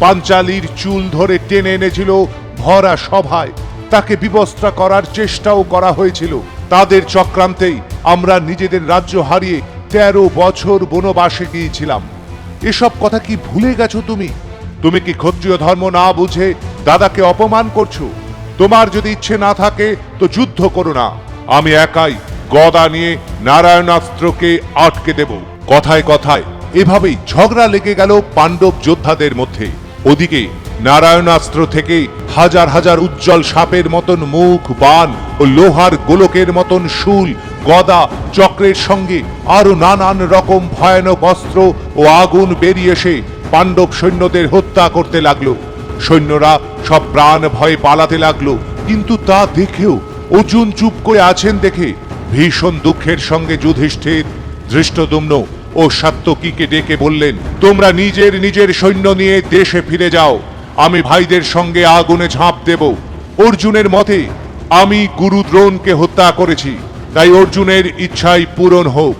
পাঞ্চালির চুল ধরে টেনে এনেছিল ভরা সভায়। তাকে বিবস্ত্রা করার চেষ্টাও করা হয়েছিল। তাদের চক্রান্তেই আমরা নিজেদের রাজ্য হারিয়ে তেরো বছর বনবাসে গিয়েছিলাম। এসব কথা কি ভুলে গেছো তুমি? তুমি কি ক্ষত্রিয় ধর্ম না বুঝে দাদাকে অপমান করছ? তোমার যদি ইচ্ছে না থাকে, তো যুদ্ধ করো না। আমি একাই গদা নিয়ে নারায়ণাস্ত্রকে আটকে দেব। কথায় কথায় এভাবেই ঝগড়া লেগে গেল পাণ্ডব যোদ্ধাদের মধ্যে। ওদিকে নারায়ণাস্ত্র থেকে হাজার হাজার উজ্জ্বল সাপের মতন মুখ, বান ও লোহার গোলকের মতন শুল, গদা, চক্রের সঙ্গে আরও নানান রকম ভয়ানক অস্ত্র ও আগুন বেরিয়ে এসে পাণ্ডব সৈন্যদের হত্যা করতে লাগল। সৈন্যরা সব প্রাণ ভয়ে পালাতে লাগল, কিন্তু তা দেখেও অর্জুন চুপ করে আছেন দেখে ভীষণ দুঃখের সঙ্গে যুধিষ্ঠির ধৃষ্টদুম্ন ও সাত্যকীকে ডেকে বললেন, তোমরা নিজের নিজের সৈন্য নিয়ে দেশে ফিরে যাও। আমি ভাইদের সঙ্গে আগুনে ঝাঁপ দেব। অর্জুনের মতে, আমি গুরু দ্রোণকে হত্যা করেছি। তাই অর্জুনের ইচ্ছাই পূরণ হোক।